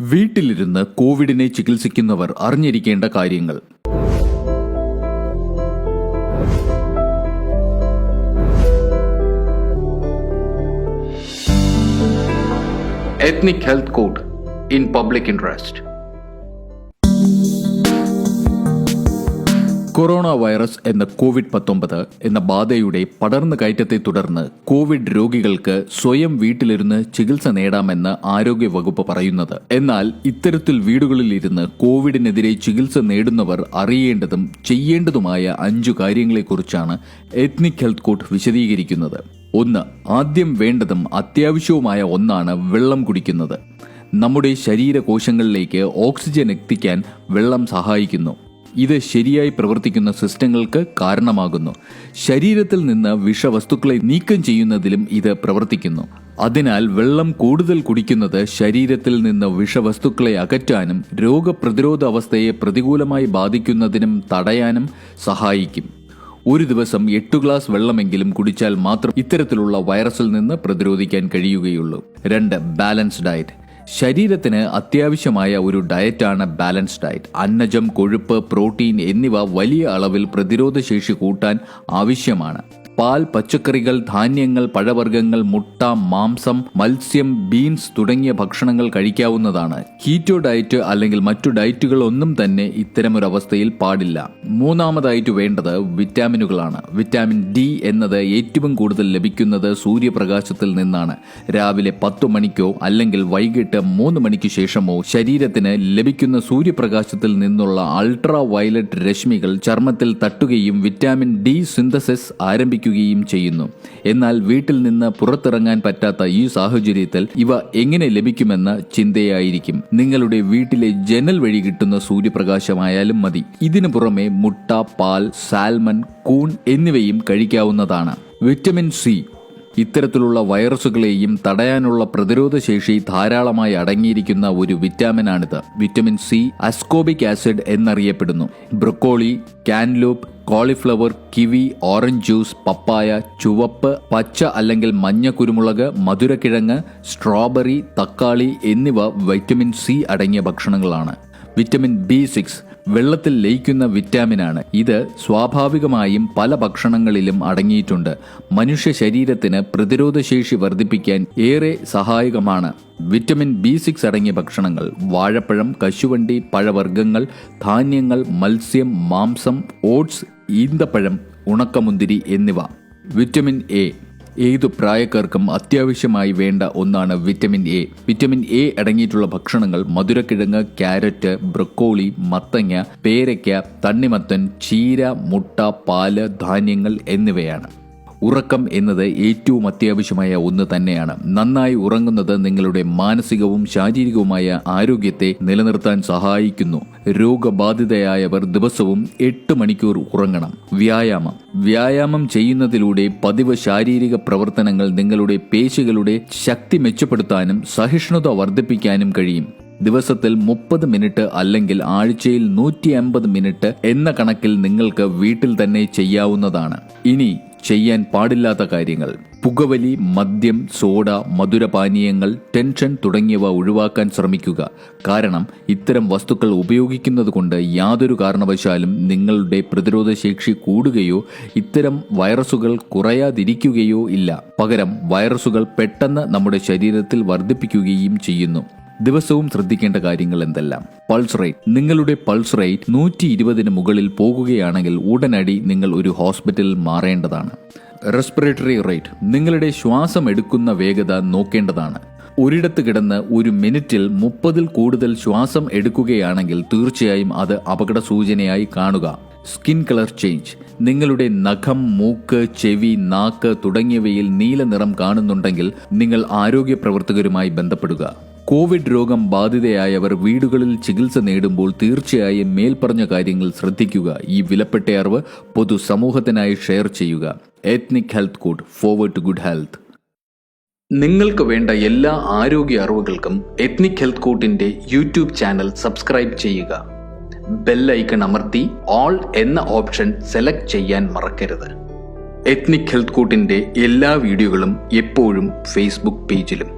വീട്ടിലിരുന്ന് കോവിഡിനെ ചികിത്സിക്കുന്നവർ അറിഞ്ഞിരിക്കേണ്ട കാര്യങ്ങൾ. Ethnic health code in public interest corona virus എന്ന കോവിഡ് പത്തൊമ്പത് എന്ന ബാധയുടെ പടർന്നു കയറ്റത്തെ തുടർന്ന് കോവിഡ് രോഗികൾക്ക് സ്വയം വീട്ടിലിരുന്ന് ചികിത്സ നേടാമെന്ന് ആരോഗ്യ വകുപ്പ് പറയുന്നത്. എന്നാൽ ഇത്തരത്തിൽ വീടുകളിലിരുന്ന് കോവിഡിനെതിരെ ചികിത്സ നേടുന്നവർ അറിയേണ്ടതും ചെയ്യേണ്ടതുമായ അഞ്ചു കാര്യങ്ങളെക്കുറിച്ചാണ് എത്നിക് ഹെൽത്ത് കോർട്ട് വിശദീകരിക്കുന്നത്. ഒന്ന് ആദ്യം വേണ്ടതും അത്യാവശ്യവുമായ ഒന്നാണ് വെള്ളം കുടിക്കുന്നത്. നമ്മുടെ ശരീരകോശങ്ങളിലേക്ക് ഓക്സിജൻ എത്തിക്കാൻ വെള്ളം സഹായിക്കുന്നു. ഇത് ശരിയായി പ്രവർത്തിക്കുന്ന സിസ്റ്റങ്ങൾക്ക് കാരണമാകുന്നു. ശരീരത്തിൽ നിന്ന് വിഷവസ്തുക്കളെ നീക്കം ചെയ്യുന്നതിലും ഇത് പ്രവർത്തിക്കുന്നു. അതിനാൽ വെള്ളം കൂടുതൽ കുടിക്കുന്നത് ശരീരത്തിൽ നിന്ന് വിഷവസ്തുക്കളെ അകറ്റാനും രോഗപ്രതിരോധ അവസ്ഥയെ പ്രതികൂലമായി ബാധിക്കുന്നതിനും തടയാനും സഹായിക്കും. ഒരു ദിവസം എട്ട് ഗ്ലാസ് വെള്ളമെങ്കിലും കുടിച്ചാൽ മാത്രം ഇത്തരത്തിലുള്ള വൈറസിൽ നിന്ന് പ്രതിരോധിക്കാൻ കഴിയുകയുള്ളൂ. രണ്ട് ബാലൻസ്ഡ് ഡയറ്റ്. ശരീരത്തിന് അത്യാവശ്യമായ ഒരു ഡയറ്റാണ് ബാലൻസ് ഡയറ്റ്. അന്നജം കൊഴുപ്പ് പ്രോട്ടീൻ എന്നിവ വലിയ അളവിൽ പ്രതിരോധശേഷി കൂട്ടാൻ ആവശ്യമാണ്. പാൽ പച്ചക്കറികൾ ധാന്യങ്ങൾ പഴവർഗങ്ങൾ മുട്ട മാംസം മത്സ്യം ബീൻസ് തുടങ്ങിയ ഭക്ഷണങ്ങൾ കഴിക്കാവുന്നതാണ്. കീറ്റോ ഡയറ്റ് അല്ലെങ്കിൽ മറ്റു ഡയറ്റുകൾ ഒന്നും തന്നെ ഇത്തരമൊരവസ്ഥയിൽ പാടില്ല. മൂന്നാമതായിട്ട് വേണ്ടത് വിറ്റാമിനുകളാണ്. വിറ്റാമിൻ ഡി എന്നത് ഏറ്റവും കൂടുതൽ ലഭിക്കുന്നത് സൂര്യപ്രകാശത്തിൽ നിന്നാണ്. രാവിലെ പത്തു മണിക്കോ അല്ലെങ്കിൽ വൈകിട്ട് മൂന്ന് മണിക്ക് ശേഷമോ ശരീരത്തിന് ലഭിക്കുന്ന സൂര്യപ്രകാശത്തിൽ നിന്നുള്ള അൾട്രാ വയലറ്റ് രശ്മികൾ ചർമ്മത്തിൽ തട്ടുകയും വിറ്റാമിൻ ഡി സിന്തസിസ് ആരംഭിക്കുകയും ചെയ്യുന്നു. എന്നാൽ വീട്ടിൽ നിന്ന് പുറത്തിറങ്ങാൻ പറ്റാത്ത ഈ സാഹചര്യത്തിൽ ഇവ എങ്ങനെ ലഭിക്കുമെന്ന ചിന്തയായിരിക്കും. നിങ്ങളുടെ വീട്ടിലെ ജനൽ വഴി കിട്ടുന്ന സൂര്യപ്രകാശമായാലും മതി. ഇതിനു പുറമെ മുട്ട പാൽ സാൽമൺ കൂൺ എന്നിവയും കഴിക്കാവുന്നതാണ്. വിറ്റമിൻ സി ഇത്തരത്തിലുള്ള വൈറസുകളെയും തടയാനുള്ള പ്രതിരോധശേഷി ധാരാളമായി അടങ്ങിയിരിക്കുന്ന ഒരു വിറ്റാമിനാണിത്. വിറ്റമിൻ സി അസ്കോബിക് ആസിഡ് എന്നറിയപ്പെടുന്നു. Broccoli cantaloupe cauliflower kiwi orange juice പപ്പായ ചുവപ്പ് പച്ച അല്ലെങ്കിൽ മഞ്ഞ കുരുമുളക് മധുരക്കിഴങ്ങ് സ്ട്രോബെറി തക്കാളി എന്നിവ വൈറ്റമിൻ സി അടങ്ങിയ ഭക്ഷണങ്ങളാണ്. വിറ്റമിൻ ബി സിക്സ് വെള്ളത്തിൽ ലയിക്കുന്ന വിറ്റാമിനാണ്. ഇത് സ്വാഭാവികമായും പല ഭക്ഷണങ്ങളിലും അടങ്ങിയിട്ടുണ്ട്. മനുഷ്യ ശരീരത്തിന് പ്രതിരോധശേഷി വർദ്ധിപ്പിക്കാൻ ഏറെ സഹായകമാണ്. വിറ്റമിൻ ബി സിക്സ് അടങ്ങിയ ഭക്ഷണങ്ങൾ വാഴപ്പഴം കശുവണ്ടി പഴവർഗങ്ങൾ ധാന്യങ്ങൾ മത്സ്യം മാംസം ഓട്സ് ഈന്തപ്പഴം ഉണക്കമുന്തിരി എന്നിവ. Vitamin A. ഏതു പ്രായക്കാർക്കും അത്യാവശ്യമായി വേണ്ട ഒന്നാണ് വിറ്റമിൻ എ. വിറ്റമിൻ എ അടങ്ങിയിട്ടുള്ള ഭക്ഷണങ്ങൾ മധുരക്കിഴങ്ങ് ക്യാരറ്റ് ബ്രക്കോളി മത്തങ്ങ പേരയ്ക്ക തണ്ണിമത്തൻ ചീര മുട്ട പാൽ ധാന്യങ്ങൾ എന്നിവയാണ്. ഉറക്കം എന്നത് ഏറ്റവും അത്യാവശ്യമായ ഒന്ന് തന്നെയാണ്. നന്നായി ഉറങ്ങുന്നത് നിങ്ങളുടെ മാനസികവും ശാരീരികവുമായ ആരോഗ്യത്തെ നിലനിർത്താൻ സഹായിക്കുന്നു. രോഗബാധിതയായവർ ദിവസവും എട്ട് മണിക്കൂർ ഉറങ്ങണം. വ്യായാമം. വ്യായാമം ചെയ്യുന്നതിലൂടെ പതിവ് ശാരീരിക പ്രവർത്തനങ്ങൾ നിങ്ങളുടെ പേശികളുടെ ശക്തി മെച്ചപ്പെടുത്താനും സഹിഷ്ണുത വർദ്ധിപ്പിക്കാനും കഴിയും. ദിവസത്തിൽ മുപ്പത് മിനിറ്റ് അല്ലെങ്കിൽ ആഴ്ചയിൽ നൂറ്റി അമ്പത് മിനിറ്റ് എന്ന കണക്കിൽ നിങ്ങൾക്ക് വീട്ടിൽ തന്നെ ചെയ്യാവുന്നതാണ്. ഇനി ചെയ്യാൻ പാടില്ലാത്ത കാര്യങ്ങൾ. പുകവലി മദ്യം സോഡ മധുരപാനീയങ്ങൾ ടെൻഷൻ തുടങ്ങിയവ ഒഴിവാക്കാൻ ശ്രമിക്കുക. കാരണം ഇത്തരം വസ്തുക്കൾ ഉപയോഗിക്കുന്നത് കൊണ്ട് യാതൊരു കാരണവശാലും നിങ്ങളുടെ പ്രതിരോധശേഷി കൂടുകയോ ഇത്തരം വൈറസുകൾ കുറയാതിരിക്കുകയോ ഇല്ല. പകരം വൈറസുകൾ പെട്ടെന്ന് നമ്മുടെ ശരീരത്തിൽ വർദ്ധിപ്പിക്കുകയും ചെയ്യുന്നു. ദിവസവും ശ്രദ്ധിക്കേണ്ട കാര്യങ്ങൾ എന്തെല്ലാം? പൾസ് റേറ്റ് നിങ്ങളുടെ പൾസ് റേറ്റ് നൂറ്റി ഇരുപതിന് മുകളിൽ പോകുകയാണെങ്കിൽ ഉടനടി നിങ്ങൾ ഒരു ഹോസ്പിറ്റലിൽ മാറേണ്ടതാണ്. റെസ്പിറേറ്ററി റേറ്റ് നിങ്ങളുടെ ശ്വാസം എടുക്കുന്ന വേഗത നോക്കേണ്ടതാണ്. ഒരിടത്ത് കിടന്ന് ഒരു മിനിറ്റിൽ മുപ്പതിൽ കൂടുതൽ ശ്വാസം എടുക്കുകയാണെങ്കിൽ തീർച്ചയായും അത് അപകട സൂചനയായി കാണുക. സ്കിൻ കളർ ചേഞ്ച് നിങ്ങളുടെ നഖം മൂക്ക് ചെവി നാക്ക് തുടങ്ങിയവയിൽ നീല നിറം കാണുന്നുണ്ടെങ്കിൽ നിങ്ങൾ ആരോഗ്യ പ്രവർത്തകരുമായി ബന്ധപ്പെടുക. കോവിഡ് രോഗം ബാധിതയായവർ വീടുകളിൽ ചികിത്സ നേടുമ്പോൾ തീർച്ചയായും മേൽപ്പറഞ്ഞ കാര്യങ്ങൾ ശ്രദ്ധിക്കുക. ഈ വിലപ്പെട്ട അറിവ് പൊതുസമൂഹത്തിനായി ഷെയർ ചെയ്യുക. Ethnic health code forward to good health നിങ്ങൾക്ക് വേണ്ട എല്ലാ ആരോഗ്യ അറിവുകൾക്കും എത്നിക് ഹെൽത്ത് കോട്ടിന്റെ യൂട്യൂബ് ചാനൽ സബ്സ്ക്രൈബ് ചെയ്യുക. ബെല്ലൈക്കൺ അമർത്തി ഓൾ എന്ന ഓപ്ഷൻ സെലക്ട് ചെയ്യാൻ മറക്കരുത്. എത്നിക് ഹെൽത്ത് കോട്ടിന്റെ എല്ലാ വീഡിയോകളും എപ്പോഴും ഫേസ്ബുക്ക് പേജിലും.